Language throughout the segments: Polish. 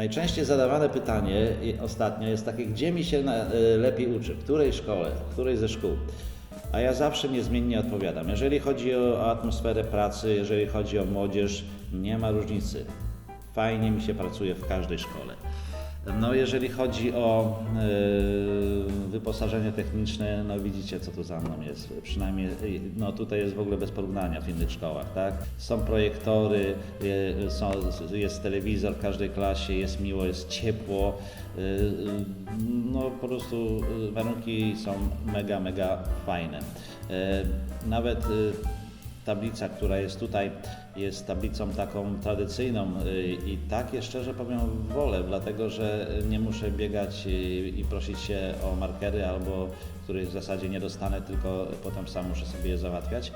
Najczęściej zadawane pytanie ostatnio jest takie, gdzie mi się y, lepiej uczy, w której szkole, w której ze szkół. A ja zawsze niezmiennie odpowiadam. Jeżeli chodzi o atmosferę pracy, jeżeli chodzi o młodzież, nie ma różnicy. Fajnie mi się pracuje w każdej szkole. No jeżeli chodzi o y, wyposażenie techniczne, no widzicie co tu za mną jest. Przynajmniej no tutaj jest w ogóle bez porównania w innych szkołach, tak? Są projektory, y, są, jest telewizor w każdej klasie, jest miło, jest ciepło. Y, no po prostu warunki są mega, mega fajne. Y, Nawet y, tablica, która jest tutaj, jest tablicą taką tradycyjną y, i tak je szczerze powiem wolę, dlatego że nie muszę biegać y, i prosić się o markery albo których w zasadzie nie dostanę, tylko potem sam muszę sobie je załatwiać.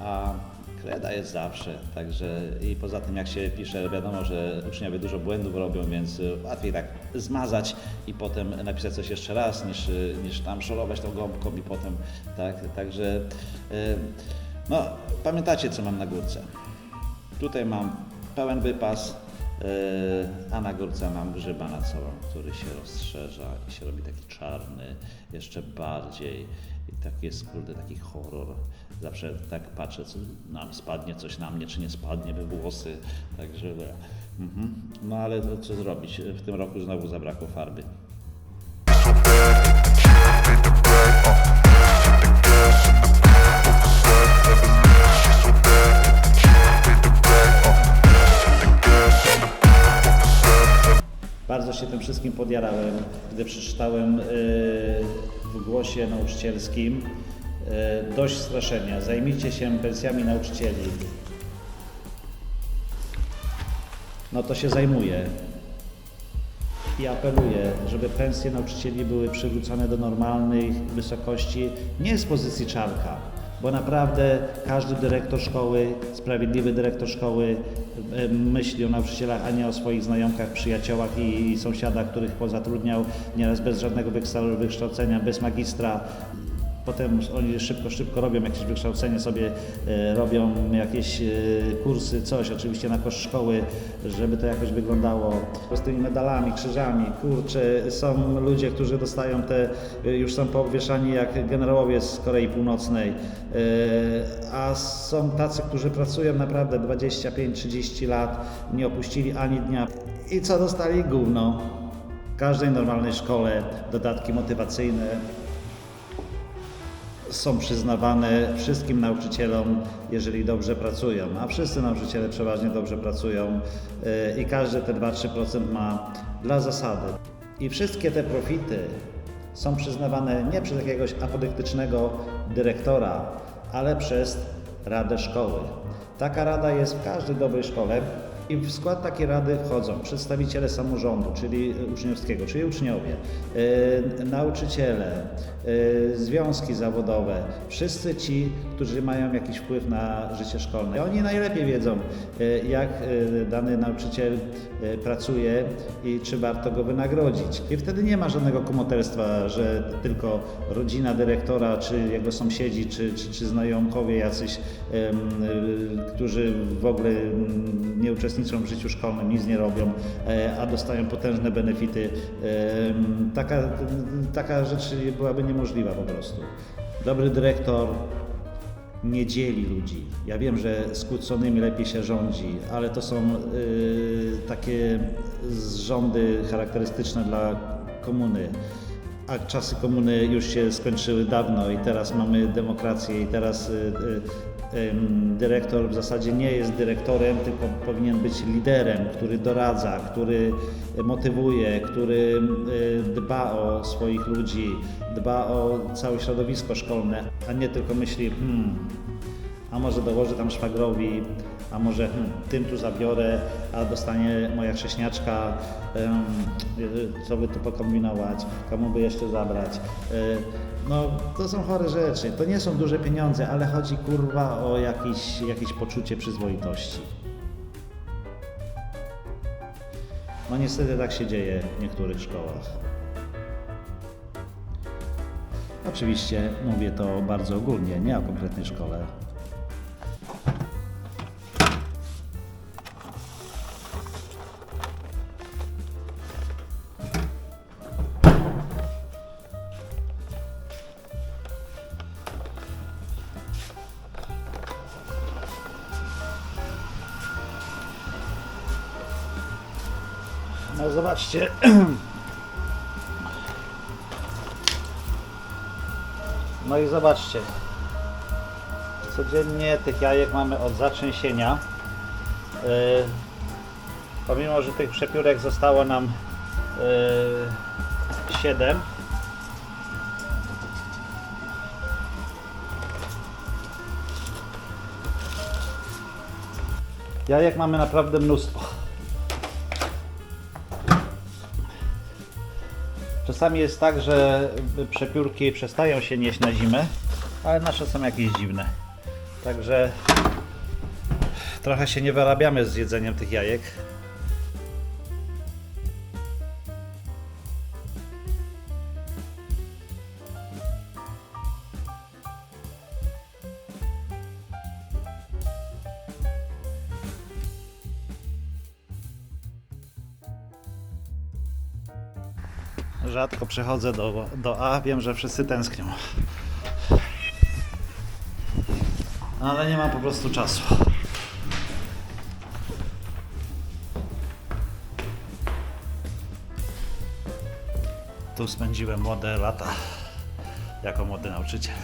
A kreda jest zawsze, także i poza tym jak się pisze, wiadomo, że uczniowie dużo błędów robią, więc łatwiej tak zmazać i potem napisać coś jeszcze raz, niż, y, niż tam szorować tą gąbką i potem, tak, także y, no, pamiętacie co mam na górce. Tutaj mam pełen wypas, yy, a na górce mam grzyba na całą, który się rozszerza i się robi taki czarny, jeszcze bardziej. I taki jest, kurde, taki horror. Zawsze tak patrzę, co nam spadnie coś na mnie, czy nie spadnie we włosy. Także, mhm. no ale co zrobić? W tym roku znowu zabrakło farby. Się tym wszystkim podjarałem, gdy przeczytałem yy, w głosie nauczycielskim yy, dość straszenia. Zajmijcie się pensjami nauczycieli. No to się zajmuję. I apeluję, żeby pensje nauczycieli były przywrócone do normalnej wysokości, nie z pozycji czarka, bo naprawdę każdy dyrektor szkoły, sprawiedliwy dyrektor szkoły myśli o nauczycielach, a nie o swoich znajomkach, przyjaciołach i, sąsiadach, których pozatrudniał nieraz bez żadnego wykształ- wykształcenia, bez magistra. Potem oni szybko, szybko robią jakieś wykształcenie sobie, e, robią jakieś e, kursy, coś, oczywiście na koszt szkoły, żeby to jakoś wyglądało. Z tymi medalami, krzyżami, kurczę, są ludzie, którzy dostają te, e, już są poobwieszani jak generałowie z Korei Północnej, a są tacy, którzy pracują naprawdę 25-30 lat, nie opuścili ani dnia. I co dostali? Gówno. W każdej normalnej szkole dodatki motywacyjne, są przyznawane wszystkim nauczycielom, jeżeli dobrze pracują, a wszyscy nauczyciele przeważnie dobrze pracują yy, i każdy te 2-3% ma dla zasady. I wszystkie te profity są przyznawane nie przez jakiegoś apodyktycznego dyrektora, ale przez Radę Szkoły. Taka rada jest w każdej dobrej szkole. I w skład takiej rady wchodzą przedstawiciele samorządu, czyli uczniowskiego, czyli uczniowie, yy, nauczyciele, yy, związki zawodowe, wszyscy ci, którzy mają jakiś wpływ na życie szkolne. Oni najlepiej wiedzą, jak dany nauczyciel pracuje i czy warto go wynagrodzić. I wtedy nie ma żadnego kumoterstwa, że tylko rodzina dyrektora, czy jego sąsiedzi, czy, czy, czy znajomkowie jacyś, którzy w ogóle mm, nie uczestniczą w życiu szkolnym, nic nie robią, e, a dostają potężne benefity. Em, Taka, taka rzecz byłaby niemożliwa po prostu. Dobry dyrektor nie dzieli ludzi. Ja wiem, że skłóconymi lepiej się rządzi, ale to są y, takie rządy charakterystyczne dla komuny. A czasy komuny już się skończyły dawno i teraz mamy demokrację i teraz dyrektor w zasadzie nie jest dyrektorem, tylko powinien być liderem, który doradza, który motywuje, który y, dba o swoich ludzi, dba o całe środowisko szkolne, a nie tylko myśli, hmm, a może dołożę tam szwagrowi, a może hmm, tym tu zabiorę, a dostanie moja chrześniaczka, co by tu pokombinować, komu by jeszcze zabrać. Y, No, to są chore rzeczy. To nie są duże pieniądze, ale chodzi kurwa o jakieś, jakieś poczucie przyzwoitości. No niestety tak się dzieje w niektórych szkołach. Oczywiście mówię to bardzo ogólnie, nie o konkretnej szkole. No zobaczcie. No i zobaczcie. Codziennie tych jajek mamy od zatrzęsienia. Yy, pomimo, że tych przepiórek zostało nam yy, 7. Jajek mamy naprawdę mnóstwo. Czasami jest tak, że przepiórki przestają się nieść na zimę, ale nasze są jakieś dziwne. Także trochę się nie wyrabiamy z jedzeniem tych jajek. Rzadko przychodzę do, do A, wiem, że wszyscy tęsknią. Ale nie mam po prostu czasu. Tu spędziłem młode lata jako młody nauczyciel.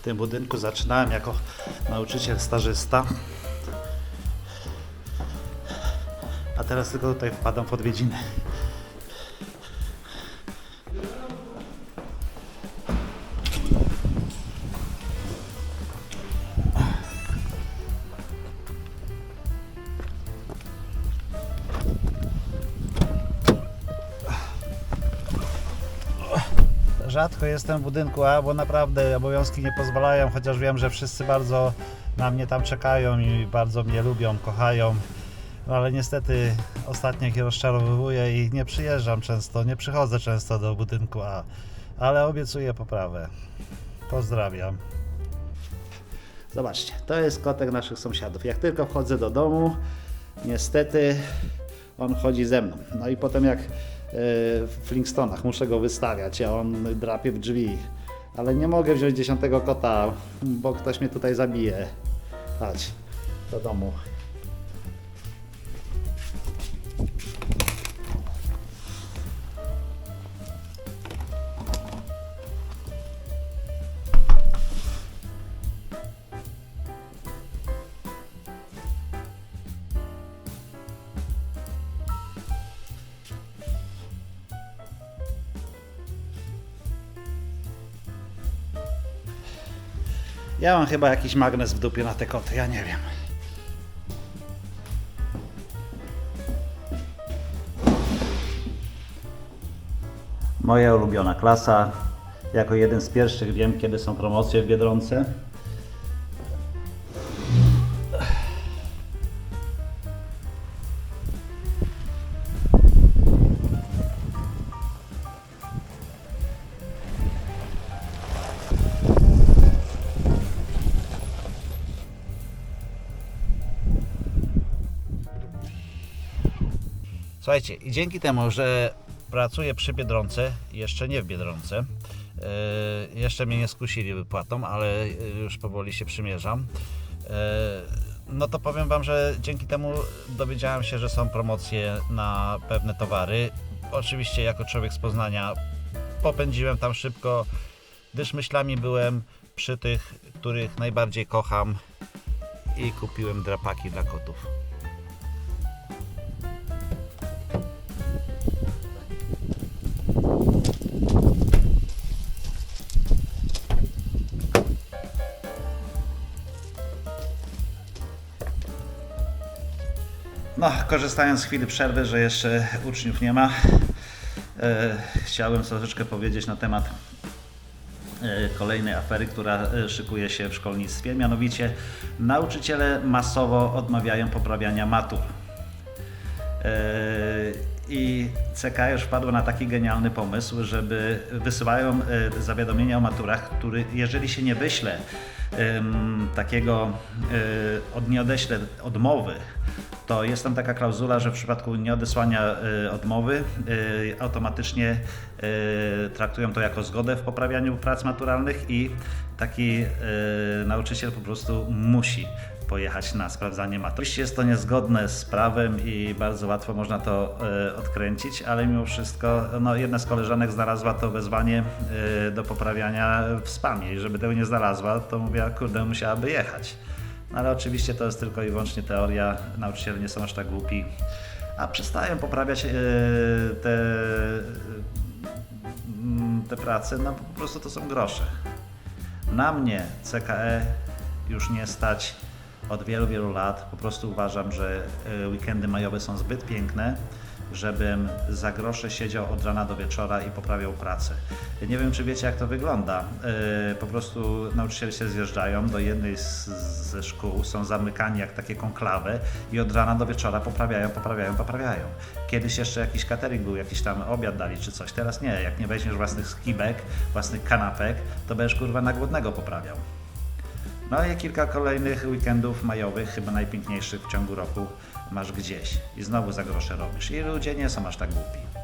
W tym budynku zaczynałem jako nauczyciel stażysta. A teraz tylko tutaj wpadam w odwiedziny. Rzadko jestem w budynku A, bo naprawdę obowiązki nie pozwalają, chociaż wiem, że wszyscy bardzo na mnie tam czekają i bardzo mnie lubią, kochają. No ale niestety ostatnio ich rozczarowuję i nie przyjeżdżam często, nie przychodzę często do budynku A, ale obiecuję poprawę. Pozdrawiam. Zobaczcie, to jest kotek naszych sąsiadów. Jak tylko wchodzę do domu, niestety on chodzi ze mną. No i potem jak w Flinkstonach muszę go wystawiać, a on drapie w drzwi. Ale nie mogę wziąć dziesiątego kota, bo ktoś mnie tutaj zabije. Chodź do domu. Ja mam chyba jakiś magnes w dupie na te koty, ja nie wiem. Moja ulubiona klasa. Jako jeden z pierwszych wiem, kiedy są promocje w Biedronce. Słuchajcie, i dzięki temu, że pracuję przy Biedronce, jeszcze nie w Biedronce, yy, jeszcze mnie nie skusili wypłatą, ale już powoli się przymierzam. Yy, no to powiem Wam, że dzięki temu dowiedziałem się, że są promocje na pewne towary. Oczywiście, jako człowiek z Poznania, popędziłem tam szybko, gdyż myślami byłem przy tych, których najbardziej kocham i kupiłem drapaki dla kotów. No, korzystając z chwili przerwy, że jeszcze uczniów nie ma, e, chciałem troszeczkę powiedzieć na temat e, kolejnej afery, która e, szykuje się w szkolnictwie. Mianowicie nauczyciele masowo odmawiają poprawiania matur. E, I CK już wpadło na taki genialny pomysł, żeby wysyłają e, zawiadomienia o maturach, który jeżeli się nie wyśle takiego, e, od, nie odeślę odmowy, to jest tam taka klauzula, że w przypadku nieodesłania e, odmowy automatycznie traktują to jako zgodę w poprawianiu prac maturalnych i taki nauczyciel po prostu musi pojechać na sprawdzanie matury. Oczywiście jest to niezgodne z prawem i bardzo łatwo można to e, odkręcić, ale mimo wszystko no, jedna z koleżanek znalazła to wezwanie e, do poprawiania w spamie i żeby tego nie znalazła, to mówiła, kurde, musiałaby jechać. No, ale oczywiście to jest tylko i wyłącznie teoria, nauczyciele nie są aż tak głupi, a przestają poprawiać e, te, mm, te prace, no po prostu to są grosze. Na mnie CKE już nie stać od wielu, wielu lat. Po prostu uważam, że e, weekendy majowe są zbyt piękne, żebym za grosze siedział od rana do wieczora i poprawiał pracę. Nie wiem, czy wiecie, jak to wygląda. E, Po prostu nauczyciele się zjeżdżają do jednej z, ze szkół, są zamykani jak takie konklawy i od rana do wieczora poprawiają, poprawiają, poprawiają. Kiedyś jeszcze jakiś catering był, jakiś tam obiad dali czy coś. Teraz nie, jak nie weźmiesz własnych skibek, własnych kanapek, to będziesz kurwa na głodnego poprawiał. No i kilka kolejnych weekendów majowych, chyba najpiękniejszych w ciągu roku, masz gdzieś i znowu za grosze robisz. I ludzie nie są aż tak głupi.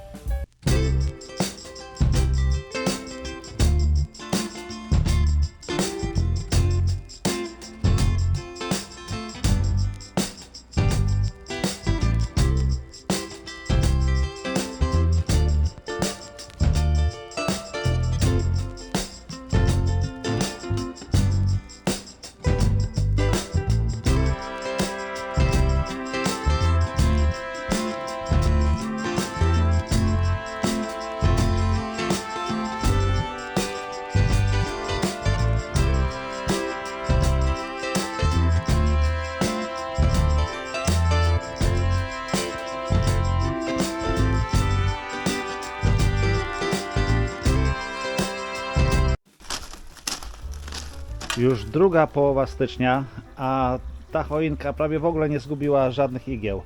Druga połowa stycznia, a ta choinka prawie w ogóle nie zgubiła żadnych igieł.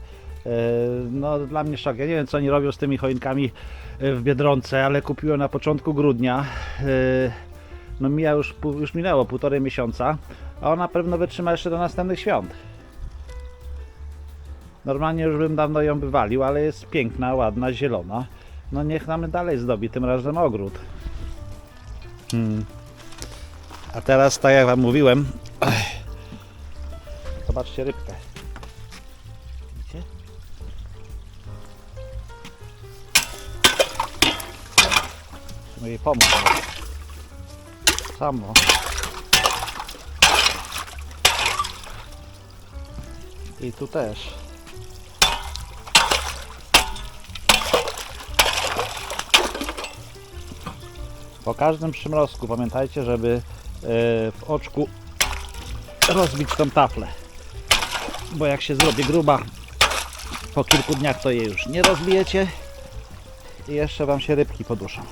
E, No dla mnie szok. Ja nie wiem co oni robią z tymi choinkami e, w Biedronce, ale kupiłem na początku grudnia. E, No mija już, już minęło półtorej miesiąca, a ona pewno wytrzyma jeszcze do następnych świąt. Normalnie już bym dawno ją wywalił, ale jest piękna, ładna, zielona. No niech nam dalej zdobi, tym razem ogród. Hmm. A teraz, tak jak Wam mówiłem, zobaczcie rybkę. Widzicie? Musimy jej pomóc. Samo. I tu też. Po każdym przymrozku pamiętajcie, żeby w oczku rozbić tą taflę. Bo jak się zrobi gruba, po kilku dniach to jej już nie rozbijecie i jeszcze Wam się rybki poduszą.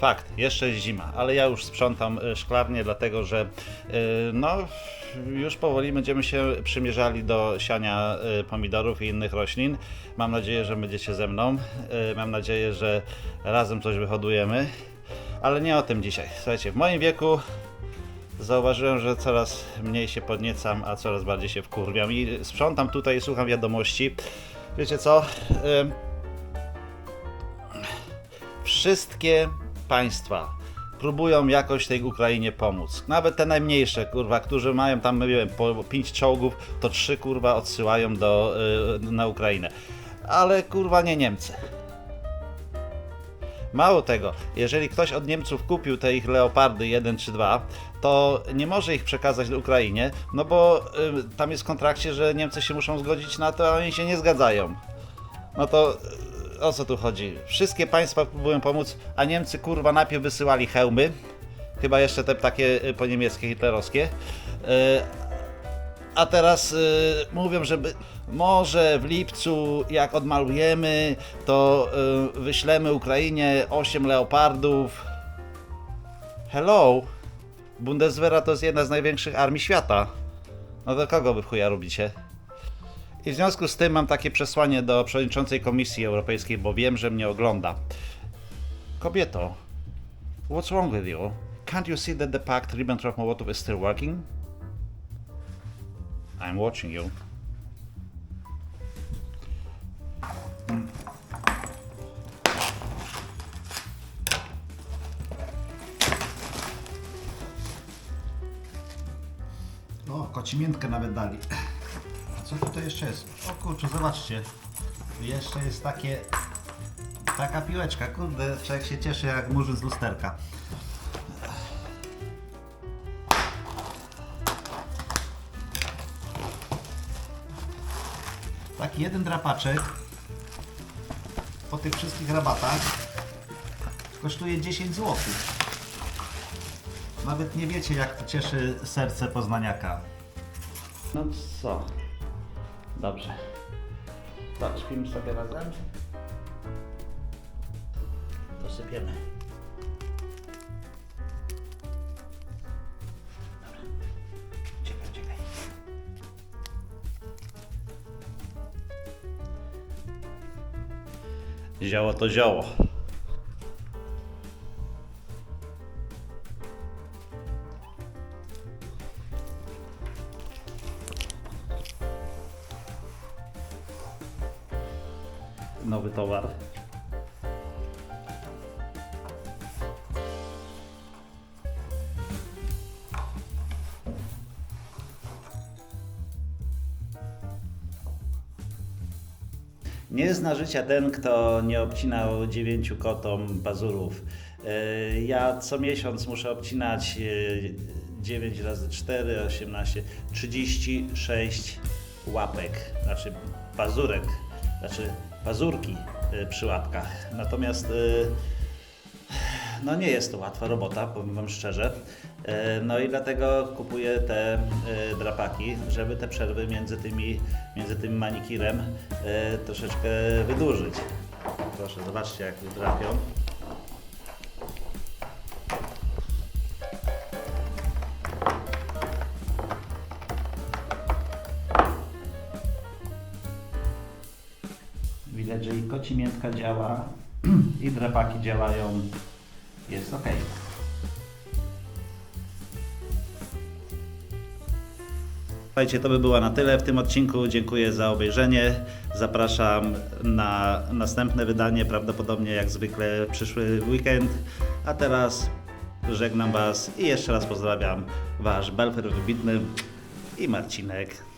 Fakt, jeszcze jest zima, ale ja już sprzątam y, szklarnię, dlatego że y, no, już powoli będziemy się przymierzali do siania pomidorów i innych roślin. Mam nadzieję, że będziecie ze mną. Mam nadzieję, że razem coś wyhodujemy, ale nie o tym dzisiaj. Słuchajcie, w moim wieku zauważyłem, że coraz mniej się podniecam, a coraz bardziej się wkurwiam i sprzątam tutaj, słucham wiadomości. Wiecie co? Wszystkie państwa próbują jakoś tej Ukrainie pomóc. Nawet te najmniejsze, kurwa, którzy mają tam, nie wiem, po 5 czołgów, to trzy kurwa odsyłają do, y, na Ukrainę. Ale kurwa nie Niemcy. Mało tego, jeżeli ktoś od Niemców kupił te ich leopardy 1 czy 2, to nie może ich przekazać Ukrainie, no bo y, tam jest w kontrakcie, że Niemcy się muszą zgodzić na to, a oni się nie zgadzają. No to y, o co tu chodzi? Wszystkie państwa próbują pomóc, a Niemcy kurwa najpierw wysyłali hełmy, chyba jeszcze te takie y, po niemieckie hitlerowskie, y, a teraz y, mówią, żeby może w lipcu, jak odmalujemy, to y, wyślemy Ukrainie 8 leopardów. Hello? Bundeswehra to jest jedna z największych armii świata. No do kogo wy chuja robicie? I w związku z tym mam takie przesłanie do przewodniczącej Komisji Europejskiej, bo wiem, że mnie ogląda. Kobieto, what's wrong with you? Can't you see that the pact Ribbentrop-Molotov is still working? I'm watching you. O, kocimiętkę nawet dali. A co tutaj jeszcze jest? O kurczę, zobaczcie. Jeszcze jest takie... Taka piłeczka, kurde, człowiek się cieszy jak murzyn z lusterka. Jeden drapaczek po tych wszystkich rabatach kosztuje 10 zł. Nawet nie wiecie, jak to cieszy serce poznaniaka. No co? Dobrze. To sobie razem? To sypiemy. Zioło to zioło. Nowy towar. Nie zna życia ten, kto nie obcinał dziewięciu kotom pazurów. E, Ja co miesiąc muszę obcinać e, 9 razy 4, 18, 36 łapek, znaczy pazurek, znaczy pazurki e, przy łapkach. Natomiast e, no nie jest to łatwa robota, powiem Wam szczerze. E, No i dlatego kupuję te e, drapaki, żeby te przerwy między, tymi, między tym manikirem e, troszeczkę wydłużyć. Proszę, zobaczcie jak drapią. Widać, że i kocimiętka działa, i drapaki działają. Jest ok. Słuchajcie, to by było na tyle w tym odcinku. Dziękuję za obejrzenie. Zapraszam na następne wydanie, prawdopodobnie jak zwykle przyszły weekend. A teraz żegnam Was i jeszcze raz pozdrawiam Wasz Belfer Wybitny i Marcinek.